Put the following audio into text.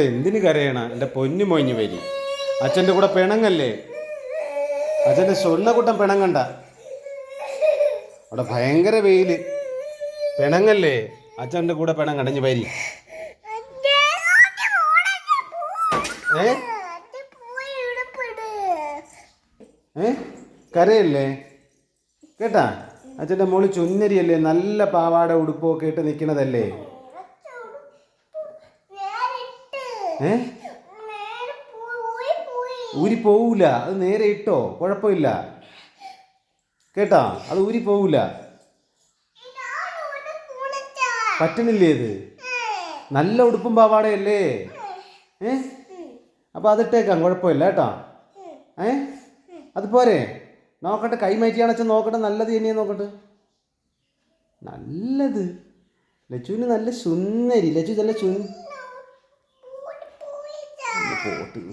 എന്തിന് കരയണ? എന്റെ പൊന്നു മൊഞ്ഞു വരി. അച്ഛന്റെ കൂടെ പിണങ്ങല്ലേ? അച്ഛന്റെ സ്വർണക്കുട്ടം പിണങ്ങണ്ട. അവിടെ ഭയങ്കര വെയിൽ. പിണങ്ങല്ലേ? അച്ഛന്റെ കൂടെ പിണങ്ങണ്ട. ഇനി വരി. ഏ? കരയല്ലേ? കേട്ടാ? അച്ഛന്റെ മോൾ ചുന്നരിയല്ലേ? നല്ല പാവാട ഉടുപ്പൊക്കെ ഇട്ട് നിൽക്കണതല്ലേ? ഏ? ഊരി പോവൂല. അത് നേരെ ഇട്ടോ. കുഴപ്പമില്ല. കേട്ടാ? അത് ഊരി പോവൂല. പറ്റണില്ലേ ഇത്? നല്ല ഉടുപ്പും പാവാടയല്ലേ? ഏ? അപ്പൊ അതിട്ടേക്കാം. കുഴപ്പമില്ല. കേട്ടോ? ഏ? അത് പോരെ. നോക്കട്ടെ. കൈ നോക്കട്ടെ. നല്ലത് തന്നെയാ നോക്കട്ടെ. നല്ലത്. ലച്ചുവിന് നല്ല സുന്ദരി. ലച്ചു നല്ല സുന്ദരി 博德